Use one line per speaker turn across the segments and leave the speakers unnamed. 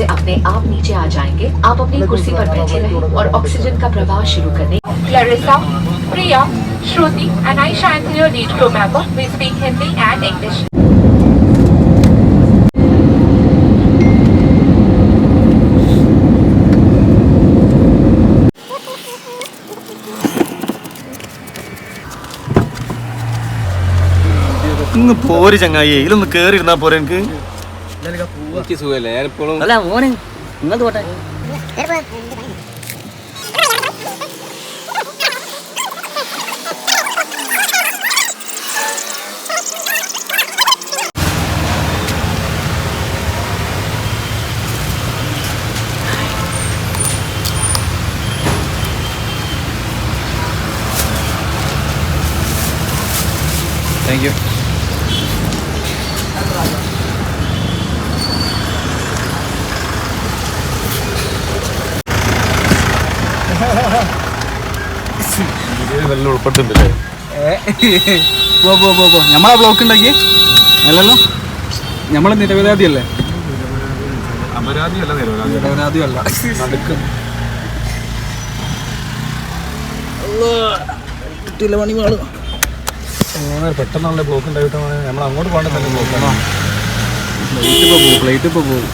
से अपने आप नीचे आ जाएंगे आप अपनी कुर्सी पर बैठे रहें और ऑक्सीजन का प्रवाह शुरू करने
Clarissa, Priya, Shruti, and Aisha and your lead crew member. We speak Hindi and English.
ഇന്ന് പോര് ചങ്ങായി ഇതിലൊന്ന് കേറി ഇരുന്നാ പോരെ എനിക്ക്
എനിക്ക് സുഖമല്ലേ. ഞാനിപ്പോഴും
അല്ല മോനെ ഇങ്ങോട്ട് പോട്ടെ.
നല്ല ഉൾപ്പെട്ടുണ്ടല്ലേ
പോ പോ പോ പോ. നമ്മളാ ബ്ലോക്ക് ഉണ്ടാക്കി അല്ലല്ലോ? നമ്മൾ നിരപരാധിയല്ലേ? നിരപരാധിയല്ല.
നടുക്ക്.
കിട്ടിയില്ല പണി പാൾ
പെട്ടെന്നുള്ള ബ്ലോക്ക് ഉണ്ടായിട്ട് നമ്മൾ അങ്ങോട്ട് പോകേണ്ട തന്നെ ബ്ലോക്കാണ്
പ്ലേറ്റ് ഇപ്പോൾ പോകും പ്ലേറ്റ് ഇപ്പോൾ പോകും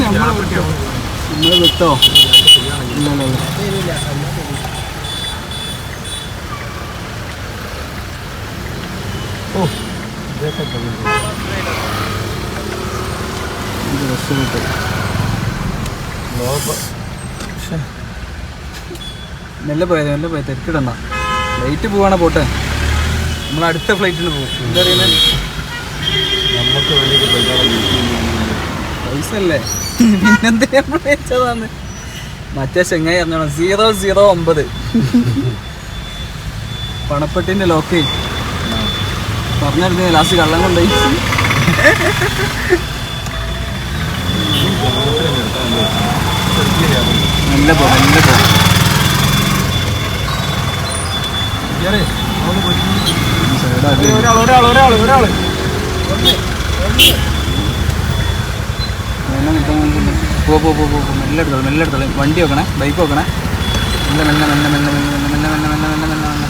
നമ്മൾ വിട്ടോ ഇല്ല ഇല്ല ഇല്ല ഇത് ബസ് വിട്ടു മെല്ലെ പോയത് മെല്ലെ പോയത്. തിരക്കിടണ്ട ഫ്ലൈറ്റ് പോവാണ് പോട്ടെ. നമ്മൾ അടുത്ത ഫ്ലൈറ്റിന് പോകും എന്താ പറയുന്നത്
നമുക്ക് വേണ്ടിയിട്ട്
പൈസ അല്ലേ പിന്നെന്തിനാ നമ്മൾ വെച്ചതാന്ന് മറ്റേ ചെങ്ങായി അറിഞ്ഞോണം സീറോ സീറോ ഒമ്പത്. പണപ്പെട്ടിന്റെ ലോക്കേ. പറഞ്ഞിരുന്നേ ലാസ്റ്റ് കള്ളം കൊണ്ടുപോയി. നല്ല പോ നല്ല പോ.
ഒരാൾ ഒരാൾ ഒരാൾ ഒരാൾ
പോ പോ പോ പോ. മെല്ലെ എടുത്തോളൂ മെല്ലെ എടുത്തോളൂ വണ്ടി വെക്കണേ ബൈക്ക് വെക്കണേ മെല്ലെ മെല്ലെ മെല്ലെ മെല്ലെ മെല്ലെ മെല്ലെ മെല്ലെ മെല്ലെ മെല്ലെ മെല്ലെ മെല്ലെ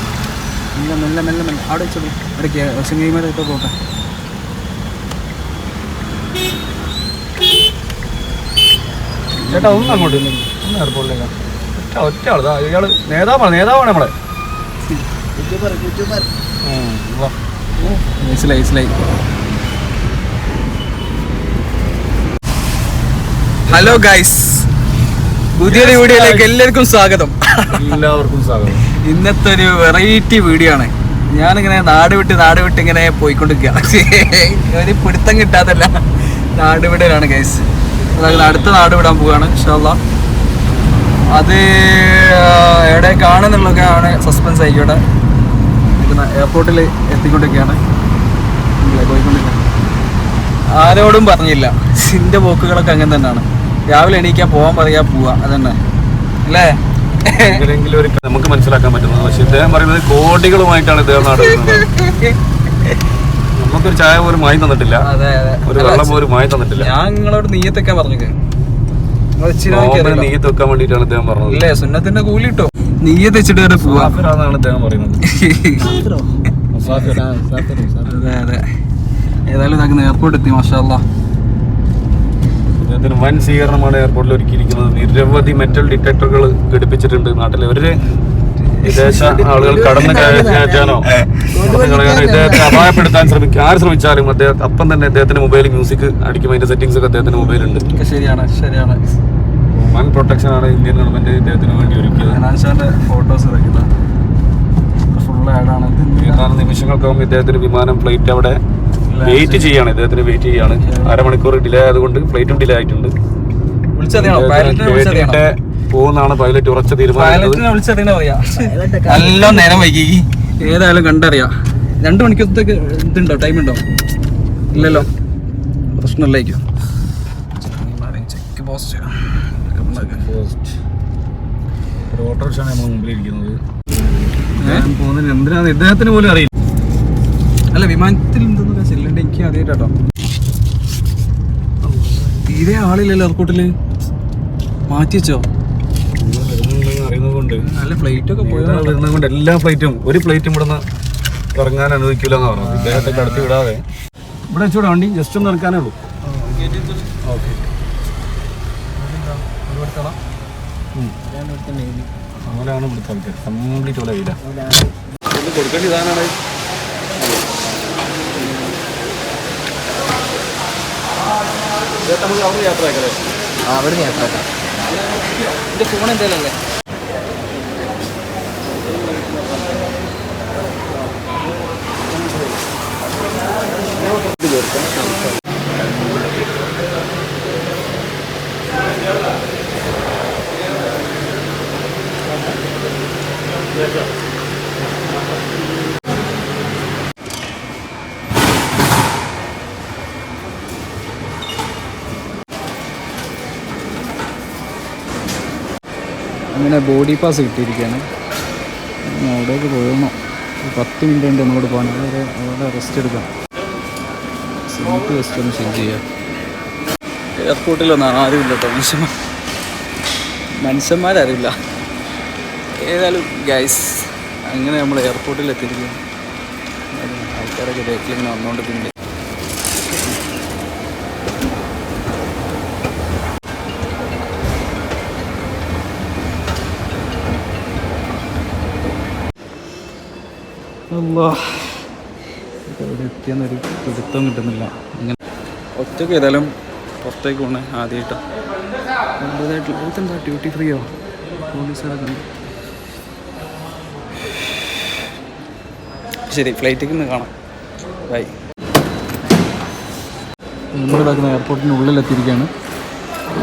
മെല്ലെ മെല്ലെ മെല്ലെ മെല്ലെ അവിടെ വെച്ചോളൂ ഇടയ്ക്ക് ചെങ്ങൈമാരെ ഇപ്പോൾ പോട്ടെ
ചേട്ടാ ഒന്നും അങ്ങോട്ട് ഒന്നും എയർപോർട്ടിലേക്ക് ഒറ്റ ഒറ്റ ആൾ ഇയാൾ നേതാവാണ് നേതാവാണ് നമ്മളെ.
മനസ്സിലായി മനസ്സിലായി ഹലോ ഗൈസ് പുതിയൊരു വീഡിയോയിലേക്ക് എല്ലാവർക്കും സ്വാഗതം.
എല്ലാവർക്കും സ്വാഗതം.
ഇന്നത്തെ ഒരു വെറൈറ്റി വീഡിയോ ആണ്. ഞാനിങ്ങനെ നാട് വിട്ട് നാട് വിട്ട് ഇങ്ങനെ പോയിക്കൊണ്ടിരിക്കുക ഒരു പിടുത്തം കിട്ടാത്തല്ല. നാട് വിടലാണ് ഗൈസ് അതായത് അടുത്ത നാട് വിടാൻ പോവുകയാണ് ഇൻഷാല്ല അത് എവിടെ കാണുന്നുള്ളതൊക്കെയാണ് സസ്പെൻസ് ആയിക്കോട്ടെ എയർപോർട്ടിൽ എത്തിക്കൊണ്ടിരിക്കുകയാണ്. പോയിക്കൊണ്ടിരിക്കുകയാണ്. ആരോടും പറഞ്ഞില്ല. സിന്റെ പോക്കുകളൊക്കെ അങ്ങനെ തന്നെയാണ്. രാവിലെ എണീക്കാൻ പോകാൻ പറയാ പോവാ. അതന്നെ. അല്ലേ?
എങ്ങനെയെങ്കിലും ഒരു നമുക്ക് മനസ്സിലാക്കാൻ പറ്റുന്നത്. പക്ഷെ ഇദ്ദേഹം പറയുന്നത് കോടികളുമായിട്ടാണ് ഇദ്ദേഹം നടക്കുന്നത് നമുക്കൊരു ചായ പോലും വാങ്ങി തന്നിട്ടില്ല. ഒരു
അല്ല,
വെള്ളം പോലും വാങ്ങി തന്നിട്ടില്ല.
ഞാൻ നിങ്ങളോട് നീയത്തൊക്കെ പറഞ്ഞു
നീയത്ത് വെക്കാൻ വേണ്ടിട്ടാണ് ഇദ്ദേഹം പറഞ്ഞത്.
ഇല്ലേ സുന്നത്തിന്റെ കൂലി കിട്ടോ നീയത്ത് വെച്ചിട്ട് വരെ പോവാ.
മുസാഫിറാണെന്നാണ് ഇദ്ദേഹം പറയുന്നത്.
അതെ അതെ. ഏതായാലും ഇതാക്കുന്ന എയർപോർട്ട് എത്തി മാഷാല്ല
ഇദ്ദേഹത്തിന് വൻ സ്വീകരണമാണ് എയർപോർട്ടിൽ ഒരുക്കിയിരിക്കുന്നത്. നിരവധി മെറ്റൽ ഡിറ്റക്ടറുകൾ ഘടിപ്പിച്ചിട്ടുണ്ട് നാട്ടിൽ ഒരു വിദേശ ആളുകൾ കടന്നു കയറ്റാനോ? ഇദ്ദേഹത്തെ അപായപ്പെടുത്താൻ ശ്രമിക്കും ആര് ശ്രമിച്ചാലും അദ്ദേഹം അപ്പം തന്നെ അദ്ദേഹത്തിന്റെ മൊബൈൽ മ്യൂസിക് അടിക്കും. അതിന്റെ സെറ്റിംഗ്സ് ഒക്കെ അദ്ദേഹത്തിന്റെ മൊബൈലുണ്ട്
ശരിയാണ് ശരിയാണ്.
വൻ പ്രൊട്ടക്ഷൻ ആണ് ഇന്ത്യൻ ഗവൺമെന്റ് ഇദ്ദേഹത്തിന് വേണ്ടി ഒരുക്കിയത്.
ഫോട്ടോസ് ഫുൾ ആഡാണ്
ഏതാനും നിമിഷങ്ങൾക്കും ഇദ്ദേഹത്തിന് വിമാനം ഫ്ലൈറ്റ് അവിടെ വെയിറ്റ് ചെയ്യാണ്. ഇദ്ദേഹത്തിന് വെയിറ്റ് ചെയ്യാണ്. അരമണിക്കൂർ ഡിലേ ആയതുകൊണ്ട് ഫ്ലൈറ്റും ഡിലേ ആയിട്ടുണ്ട്. പോകുന്നതാണ് പൈലറ്റ് ഉറച്ച തീരുമാനം.
നല്ല നേരം വൈകി. ഏതായാലും കണ്ടറിയാം. രണ്ടു മണിക്കൂറത്തേക്ക് ഇതുണ്ടോ? ടൈം ഉണ്ടോ? ഇല്ലല്ലോ. പ്രശ്നമില്ലായിരിക്കും. ചെക്ക് പോസ്റ്റ്
ഒരു ഓട്ടോറിക്ഷാണ് നമ്മൾ മുമ്പിലിരിക്കുന്നത് ഞാൻ പോകുന്നതിന് എന്തിനാണ് ഇദ്ദേഹത്തിന് പോലും അറിയില്ല.
അല്ല വിമാനത്തിൽ എന്തെന്നൊക്കെ ചെല്ലണ്ട എനിക്ക് അറിയാട്ടോ തീരെ ആളില്ലല്ലോ എയർപോർട്ടിൽ മാറ്റി വെച്ചോ.
നിങ്ങൾ വരുന്നുണ്ടെന്ന് അറിയുന്നത് കൊണ്ട്
നല്ല ഫ്ലൈറ്റ് ഒക്കെ പോയോ
കൊണ്ട് എല്ലാ ഫ്ലൈറ്റും ഒരു ഫ്ലൈറ്റും ഇവിടെ നിന്ന് ഇറങ്ങാൻ അനുവദിക്കില്ല എന്ന് പറഞ്ഞു ഇദ്ദേഹത്തെ കടത്തി വിടാതെ. ഇവിടെ വെച്ചൂടെ വണ്ടി ജസ്റ്റ് ഒന്ന് ഇറക്കാനേ ഉള്ളൂ. ഓക്കെ. അങ്ങനെയാണ് ഇവിടുത്തെ ആൾക്കാർ കംപ്ലീറ്റ് പോലെ കൊടുക്കേണ്ട ഇതാണ് നമുക്ക് അവിടെ യാത്ര ആക്കല്ലേ
അവിടെ യാത്ര എന്റെ ഫോൺ എന്തായാലും അല്ലേ? അങ്ങനെ ബോഡി പാസ് കിട്ടിയിരിക്കുകയാണ്. അവിടേക്ക് പോകണം ഒരു പത്ത് മിനിറ്റ് ഉണ്ട് ഒന്നുകൂടെ പോകാൻ. അവിടെ അവിടെ റെസ്റ്റ് എടുക്കാം. സീറ്റ് ജസ്റ്റ് ഒന്ന് ചേഞ്ച് ചെയ്യാം. എയർപോർട്ടിലൊന്നും ആരുമില്ല കേട്ടോ മനുഷ്യന്മാർ. മനുഷ്യന്മാരറിയില്ല ഏതായാലും ഗൈസ് അങ്ങനെ നമ്മൾ എയർപോർട്ടിൽ എത്തിയിരിക്കുന്നു ആൾക്കാരൊക്കെ ബേക്കിൽ ഇങ്ങനെ വന്നുകൊണ്ടിരിക്കുന്നുണ്ട് എവിടെ എത്തിയെന്നൊരു പിടുത്തം കിട്ടുന്നില്ല. ഇങ്ങനെ ഒറ്റയ്ക്ക് ഏതായാലും പുറത്തേക്ക് പോണേ ആദ്യമായിട്ടാണ് അതിന്റേതായിട്ടുള്ള ഇതെന്താ ഡ്യൂട്ടി ഫ്രീയോ പോലീസുകാരൊക്കെ. ശരി ഫ്ലൈറ്റിൽ നിന്ന് കാണാം ബൈ നമ്മളിതാക്കുന്ന എയർപോർട്ടിനുള്ളിലെത്തിയിരിക്കുകയാണ്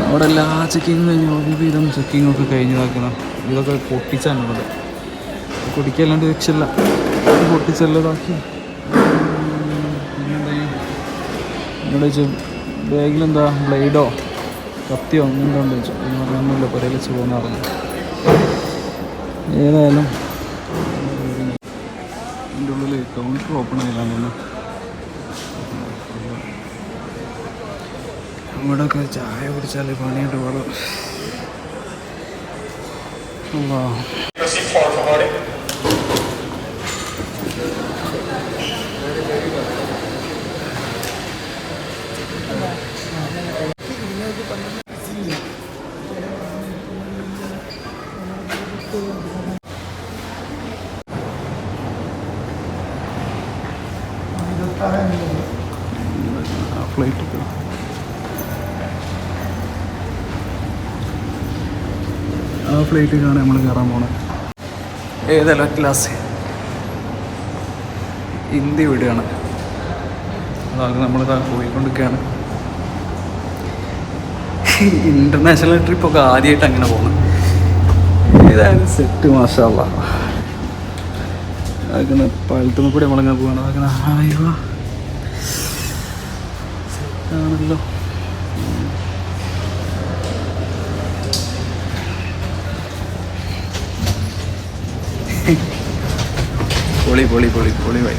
അവിടെ എല്ലാ ചെക്കിങ്ങും കഴിഞ്ഞ്. ഒരുവിധം ചെക്കിങ്ങൊക്കെ കഴിഞ്ഞതാക്കണം. ഇതൊക്കെ പൊട്ടിച്ചാണുള്ളത്. കുടിക്കല്ലാണ്ട് രക്ഷയില്ല. പൊട്ടിച്ചല്ലതാക്കി. എന്നോട് ചോദിച്ചു ബാഗിലെന്താ? ബ്ലേഡോ? കത്തിയോ? ഉണ്ടോ ചോദിച്ചു. ഒന്നുമില്ല. പുരയിൽ വെച്ച് പോകുന്ന പറഞ്ഞു ഏതായാലും എന്റെ ഉള്ളിൽ കൗണ്ടർ ഓപ്പൺ ആയില്ലാന്ന് ഇവിടെയൊക്കെ ചായ കുടിച്ചാൽ പണിയായിട്ട് പാടും അല്ലാ ഫ്ലൈറ്റ് ഒക്കെ ആ ഫ്ലൈറ്റിലാണ് നമ്മൾ കയറാൻ പോണത് ഏതല്ല ക്ലാസ് ഹിന്ദി വിടുകയാണ് അതാണ് നമ്മളിതാ പോയിക്കൊണ്ടിരിക്കുകയാണ്. ഇന്റർനാഷണൽ ട്രിപ്പൊക്കെ ആദ്യമായിട്ട് അങ്ങനെ പോകുന്നു ഏതായാലും സെറ്റ് മാഷല്ല അതൊക്കെ പാലത്തുനിന്ന് കൂടി നമ്മളങ്ങനെ പോകണം അതൊക്കെ ആണല്ലോ. പൊളി പൊളി പൊളി പൊളി Y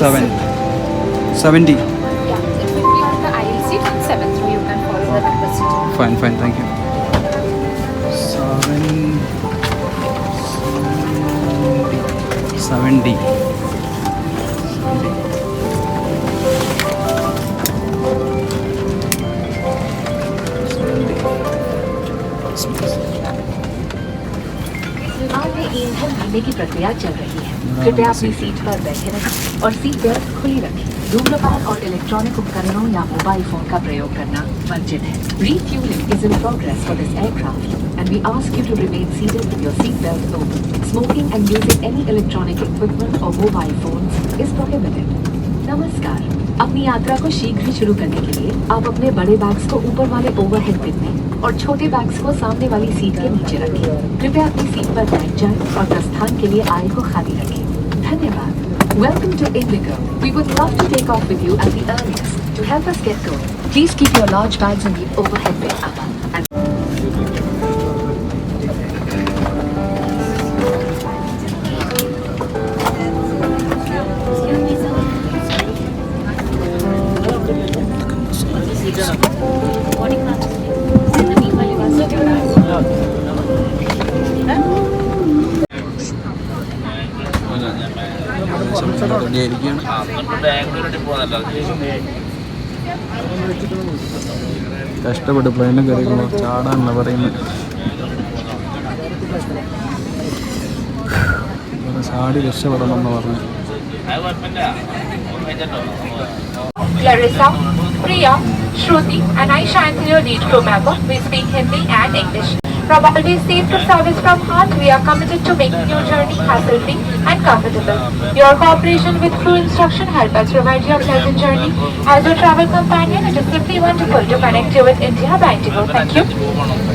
seven. Seventy.
Yeah, it will be on the aisle seat and seventh row. You can follow the number
system. Fine, fine.
Thank you. Seven. Seventy. की प्रक्रिया चल रही है कृपया अपनी सीट पर बैठे रहें और सीट बेल्ट खुली रखें। धूम्रपान और इलेक्ट्रॉनिक उपकरणों या मोबाइल फ़ोन का प्रयोग करना वर्जित है। Refueling is in progress for this aircraft, and we ask you to remain seated with your seat belt open. Smoking and using any electronic equipment or mobile phones is prohibited. नमस्कार। अपनी यात्रा को शीघ्र ही शुरू करने के लिए आप अपने बड़े बैग्स को ऊपर वाले ओवरहेड बिन में और छोटे बैग्स को सामने वाली सीट के नीचे रखें। कृपया अपनी सीट पर बैठ जाएँ और प्रस्थान के लिए आय को खाली रखें। धन्यवाद। Welcome to Indigo. We would love to take off with you at the earliest. To help us get going, please keep your large bags in the overhead bin above.
റെഡിയായിരിക്കുകയാണ് കഷ്ടപ്പെട്ട് പ്ലെയിനും കയറിക്കുമ്പോൾ ചാടാനല്ല പറയുന്നത് ചാടി രക്ഷപ്പെടണം എന്ന് പറഞ്ഞു
Clarissa, Priya, Shruti, and Aisha and your lead crew member. We speak Hindi and English. From always safe to service from heart, we are committed to making your journey hassle-free and comfortable. Your cooperation with crew instruction help us provide you a pleasant journey. As your travel companion, it is simply wonderful to connect you with India Indigo. Thank you.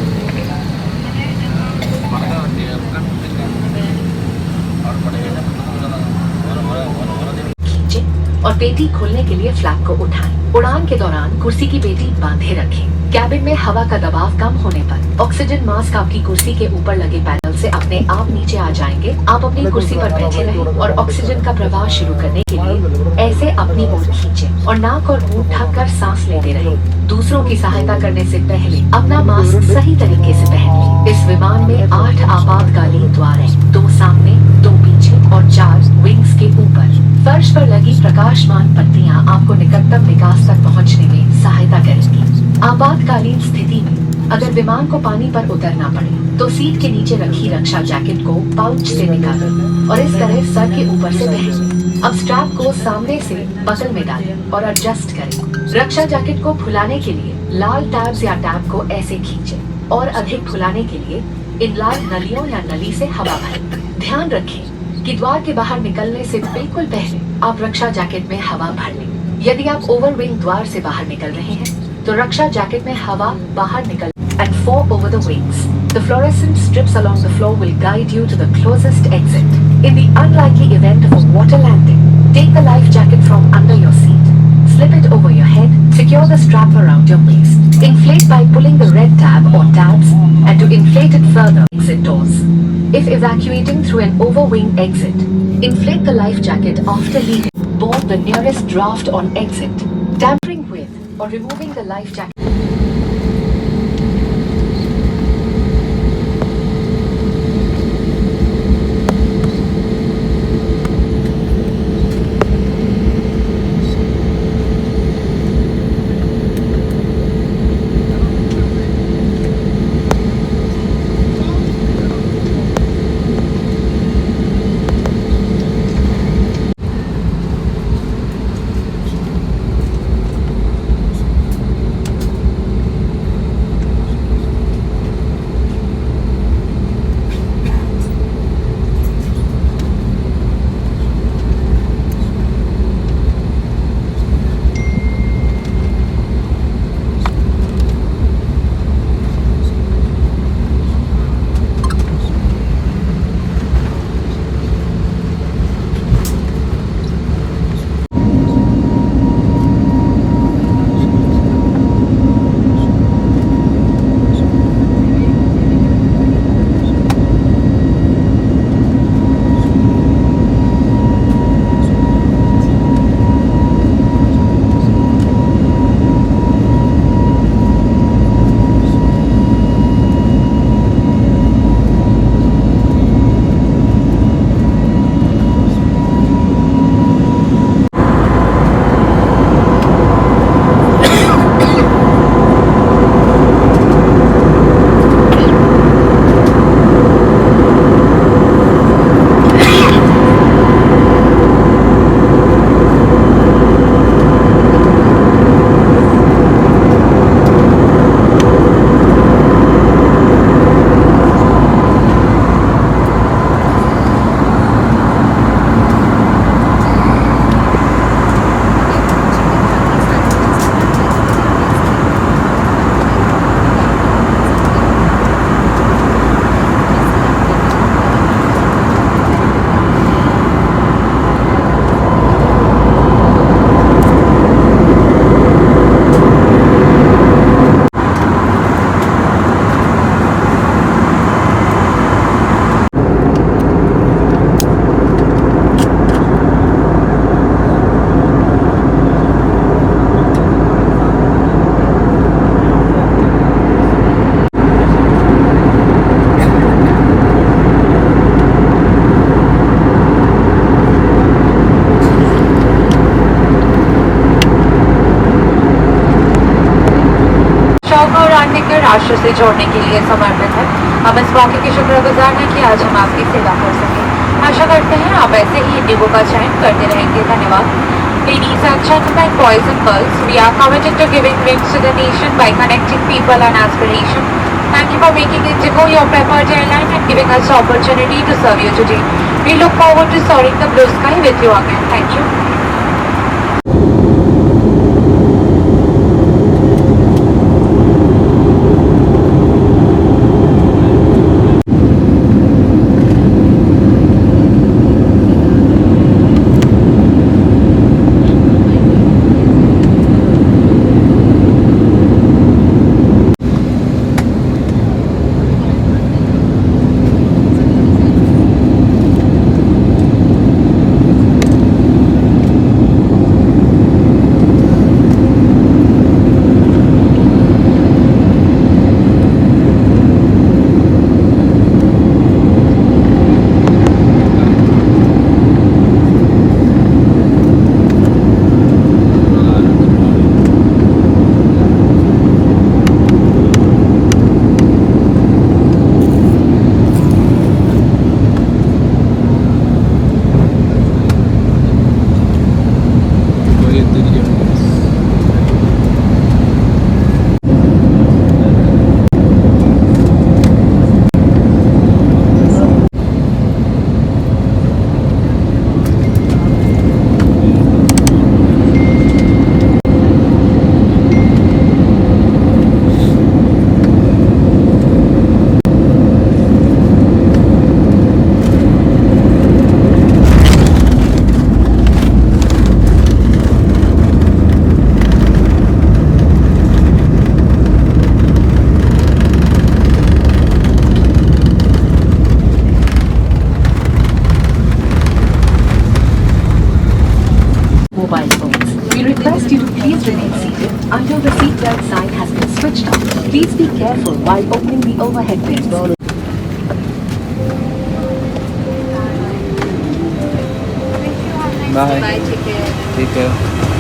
और पेटी खोलने के लिए flap को उठाएँ। उड़ान के दौरान कुर्सी की पेटी बांधे रखें। कैबिन में हवा का दबाव कम होने पर ऑक्सीजन मास्क आपकी कुर्सी के ऊपर लगे पैनल से अपने आप नीचे आ जाएँगे आप अपनी कुर्सी पर बैठे रहें और ऑक्सीजन का प्रवाह शुरू करने के लिए ऐसे अपनी ओर खींचे और नाक और मुँह ढककर सांस लेते रहे दूसरों की सहायता करने से पहले अपना मास्क सही तरीके से पहन लें। इस विमान में आठ आपातकालीन द्वार हैं दो सामने दो पीछे और चार विंग्स के ऊपर। फर्श पर लगी प्रकाशमान पट्टियाँ आपको निकटतम निकास तक पहुँचने में सहायता करेंगी। आपातकालीन स्थिति में अगर विमान को पानी पर उतरना पड़े तो सीट के नीचे रखी रक्षा जैकेट को पाउच से निकालें और इस तरह सर के ऊपर से पहनें अब स्ट्रैप को सामने से बगल में डालें और एडजस्ट करें। रक्षा जैकेट को फुलाने के लिए लाल टैब्स या टैब को ऐसे खींचें और अधिक फुलाने के लिए इन लाल नलियों या नली से हवा भरें। ध्यान रखें कि द्वार के बाहर निकलने से बिल्कुल पहले आप रक्षा जैकेट में हवा भर लें यदि आप ओवरविंग द्वार से बाहर निकल रहे हैं तो रक्षा जैकेट में हवा बाहर निकल and four over the wings. The fluorescent strips along the floor will guide you to the closest exit. In the unlikely event of a water landing, take the life jacket from under your seat. Slip it over your head, secure the strap around your waist. Inflate by pulling the red tab or tabs and to inflate it further, exit doors. If evacuating through an overwing exit, inflate the life jacket after leaving. Board the nearest draft on exit. Tampering with or removing the life jacket.
जोड़ने के लिए समर्पित है हम इस मौके के शुक्रगुजार हैं कि आज हम आपकी सेवा कर सके आशा करते हैं आप ऐसे ही इंडिगो का चयन करते रहेंगे धन्यवाद Ladies and gentlemen, boys and girls, we are committed to giving wings to the nation by connecting people and aspiration. Thank you for making Indigo your preferred airline and giving us the opportunity to serve you today. We look forward to soaring the blue sky with you again. Thank you.
Overhead bins.
Bye. Take care.